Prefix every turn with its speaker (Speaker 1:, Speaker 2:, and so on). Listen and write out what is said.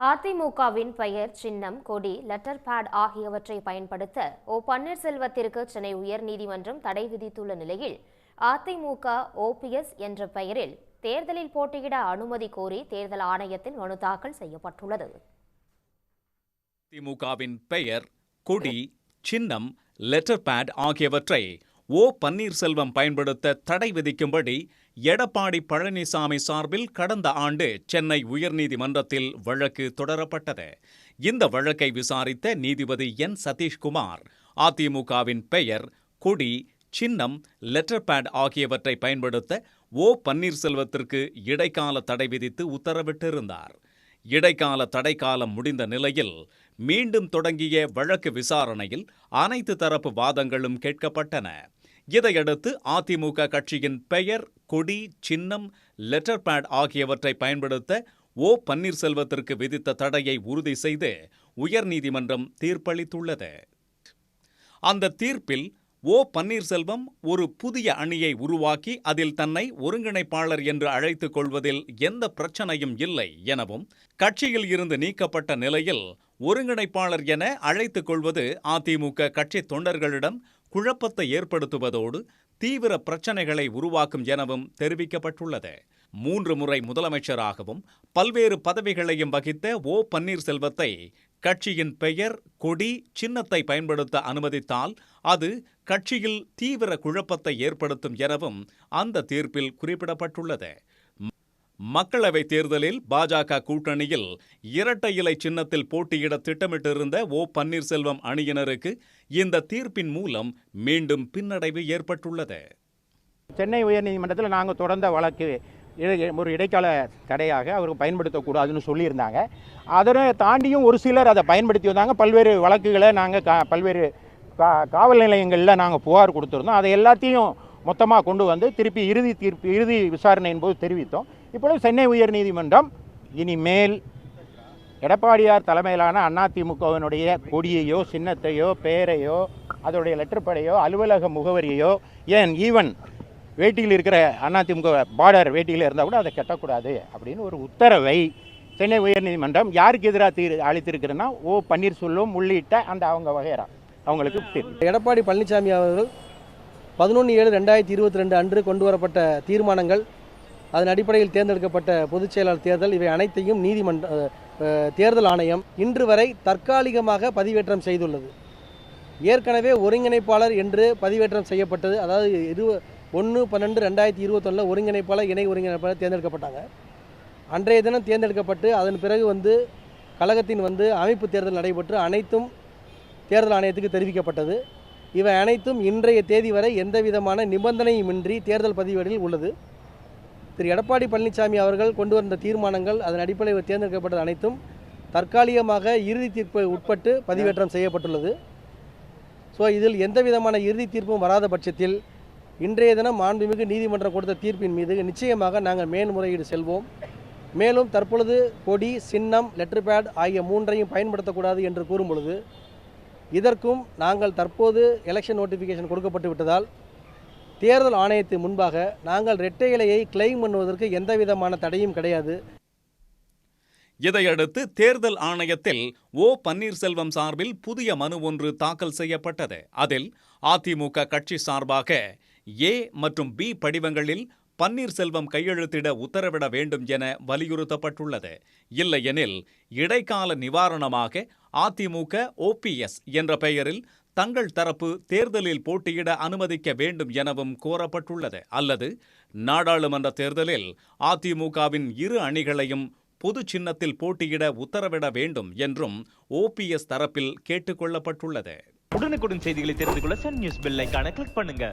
Speaker 1: அதிமுகவின் பெயர் சின்னம் கொடி லெட்டர் பேட் ஆகியவற்றை பயன்படுத்த ஓ பன்னீர்செல்வத்திற்கு சென்னை உயர்நீதிமன்றம் தடை விதித்துள்ள நிலையில் அதிமுக ஓபிஎஸ் என்ற பெயரில் தேர்தலில் போட்டியிட அனுமதி கோரி தேர்தல் ஆணையத்தில் மனு தாக்கல் செய்யப்பட்டுள்ளது.
Speaker 2: அதிமுகவின் பெயர் கொடி சின்னம் லெட்டர் பேட் ஆகியவற்றை ஓ பன்னீர்செல்வம் பயன்படுத்த தடை விதிக்கும்படி எடப்பாடி பழனிசாமி சார்பில் கடந்த ஆண்டு சென்னை உயர்நீதிமன்றத்தில் வழக்கு தொடரப்பட்டது. இந்த வழக்கை விசாரித்த நீதிபதி என். சதீஷ்குமார் அதிமுகவின் பெயர் கொடி சின்னம் லெட்டர் பேட் ஆகியவற்றை பயன்படுத்த ஓ பன்னீர்செல்வத்திற்கு இடைக்கால தடை விதித்து உத்தரவிட்டிருந்தார். இடைக்கால தடைக்காலம் முடிந்த நிலையில் மீண்டும் தொடங்கிய வழக்கு விசாரணையில் அனைத்து தரப்பு வாதங்களும் கேட்கப்பட்டன. இதையடுத்து அதிமுக கட்சியின் பெயர் கொடி சின்னம் லெட்டர் பேட் ஆகியவற்றை பயன்படுத்த ஓ. பன்னீர்செல்வத்திற்கு விதித்த தடையை உறுதி செய்து உயர்நீதிமன்றம் தீர்ப்பளித்துள்ளது. அந்த தீர்ப்பில் ஓ. பன்னீர்செல்வம் ஒரு புதிய அணியை உருவாக்கி அதில் தன்னை ஒருங்கிணைப்பாளர் என்று அழைத்துக் கொள்வதில் எந்த பிரச்சனையும் இல்லை எனவும் கட்சியில் இருந்து நீக்கப்பட்ட நிலையில் ஒருங்கிணைப்பாளர் என அழைத்துக் கொள்வது அதிமுக கட்சி தொண்டர்களிடம் குழப்பத்தை ஏற்படுத்துவதோடு தீவிர பிரச்சனைகளை உருவாக்கும் எனவும் தெரிவிக்கப்பட்டுள்ளது. மூன்று முறை முதலமைச்சராகவும் பல்வேறு பதவிகளையும் வகித்த ஓ. பன்னீர்செல்வத்தை கட்சியின் பெயர் கொடி சின்னத்தை பயன்படுத்த அனுமதித்தால் அது கட்சியில் தீவிர குழப்பத்தை ஏற்படுத்தும் எனவும் அந்த தீர்ப்பில் குறிப்பிடப்பட்டுள்ளது. மக்களவை தேர்தலில் பாஜக கூட்டணியில் இரட்டை இலை சின்னத்தில் போட்டியிட திட்டமிட்டிருந்த ஓ பன்னீர்செல்வம் அணியினருக்கு இந்த தீர்ப்பின் மூலம் மீண்டும் பின்னடைவு ஏற்பட்டுள்ளது.
Speaker 3: சென்னை உயர்நீதிமன்றத்தில் நாங்கள் தொடர்ந்த வழக்கு ஒரு இடைக்கால தடையாக அவருக்கு பயன்படுத்தக்கூடாதுன்னு சொல்லியிருந்தாங்க. அதனை தாண்டியும் ஒரு சிலர் அதை பயன்படுத்தி வந்தாங்க. பல்வேறு வழக்குகளை நாங்கள் கா பல்வேறு கா காவல் நிலையங்களில் நாங்கள் புகார் கொடுத்துருந்தோம். அதை எல்லாத்தையும் மொத்தமாக கொண்டு வந்து திருப்பி இறுதி தீர்ப்பு இறுதி விசாரணையின் போது தெரிவித்தோம். இப்பொழுது சென்னை உயர்நீதிமன்றம் இனிமேல் எடப்பாடியார் தலைமையிலான அதிமுகவினுடைய கொடியையோ சின்னத்தையோ பெயரையோ அதோடைய லெட்டர்படையோ அலுவலக முகவரியோ ஏன் ஈவன் வேட்டியில் இருக்கிற அதிமுக பார்டர் வேட்டியில் இருந்தால் கூட அதை கட்டக்கூடாது அப்படின்னு ஒரு உத்தரவை சென்னை உயர்நீதிமன்றம் யாருக்கு எதிராக தீர் அளித்திருக்கிறதுனா ஓ பன்னீர்செல்வம் உள்ளிட்ட அந்த அவங்க வகையரா அவங்களுக்கு
Speaker 4: எடப்பாடி பழனிசாமி அவர்கள் பதினொன்று ஏழு ரெண்டாயிரத்தி இருபத்தி ரெண்டு அன்று கொண்டு வரப்பட்ட தீர்மானங்கள் அதன் அடிப்படையில் தேர்ந்தெடுக்கப்பட்ட பொதுச் செயலாளர் தேர்தல். இவை அனைத்தையும் நீதிமன்ற தேர்தல் ஆணையம் இன்று வரை தற்காலிகமாக பதிவேற்றம் செய்துள்ளது. ஏற்கனவே ஒருங்கிணைப்பாளர் என்று பதிவேற்றம் செய்யப்பட்டது. அதாவது இரு ஒன்று பன்னெண்டு ரெண்டாயிரத்தி இருபத்தொன்னில் ஒருங்கிணைப்பாளர் இணை ஒருங்கிணைப்பாளர் தேர்ந்தெடுக்கப்பட்டாங்க. அன்றைய தினம் தேர்ந்தெடுக்கப்பட்டு அதன் பிறகு வந்து கழகத்தின் வந்து அமைப்பு தேர்தல் நடைபெற்று அனைத்தும் தேர்தல் ஆணையத்துக்கு தெரிவிக்கப்பட்டது. இவை அனைத்தும் இன்றைய தேதி வரை எந்த விதமான நிபந்தனையுமின்றி தேர்தல் பதிவேடில் உள்ளது. திரு எடப்பாடி பழனிசாமி அவர்கள் கொண்டு வந்த தீர்மானங்கள் அதன் அடிப்படையில் தேர்ந்தெடுக்கப்பட்டது அனைத்தும் தற்காலிகமாக இறுதி தீர்ப்பு உட்பட்டு பதிவேற்றம் செய்யப்பட்டுள்ளது. ஸோ இதில் எந்த விதமான இறுதி தீர்ப்பும் வராத பட்சத்தில் இன்றைய தினம் மாண்புமிகு நீதிமன்றம் கொடுத்த தீர்ப்பின் மீது நிச்சயமாக நாங்கள் மேன்முறையீடு செல்வோம். மேலும் தற்பொழுது கொடி சின்னம் லெட்டர் பேட் ஆகிய மூன்றையும் பயன்படுத்தக்கூடாது என்று கூறும் பொழுது இதற்கும் நாங்கள் தற்போது எலெக்ஷன் நோட்டிஃபிகேஷன் கொடுக்கப்பட்டு விட்டதால் தேர்தல் ஆணையத்தின் முன்பாக நாங்கள் இரட்டை இலையை கிளைம் பண்ணுவதற்கு எந்த விதமான தடையும் கிடையாது.
Speaker 2: இதையடுத்து தேர்தல் ஆணையத்தில் ஓ பன்னீர்செல்வம் சார்பில் புதிய மனு ஒன்று தாக்கல் செய்யப்பட்டது. அதில் அதிமுக கட்சி சார்பாக ஏ மற்றும் பி படிவங்களில் பன்னீர்செல்வம் கையெழுத்திட உத்தரவிட வேண்டும் என வலியுறுத்தப்பட்டுள்ளது. இல்லையெனில் இடைக்கால நிவாரணமாக அதிமுக ஓபிஎஸ் என்ற பெயரில் தங்கள் தரப்பு தேர்தலில் போட்டியிட அனுமதிக்க வேண்டும் எனவும் கோரப்பட்டுள்ளது. அல்லது நாடாளுமன்ற தேர்தலில் அதிமுகவின் இரு அணிகளையும் பொது சின்னத்தில் போட்டியிட உத்தரவிட வேண்டும் என்றும் ஓபிஎஸ் தரப்பில் கேட்டுக்கொள்ளப்பட்டுள்ளது
Speaker 5: உடனுக்குடன் செய்திகளை தெரிந்து கொள்ள சன் நியூஸ் பெல் ஐகானை கிளிக் பண்ணுங்க.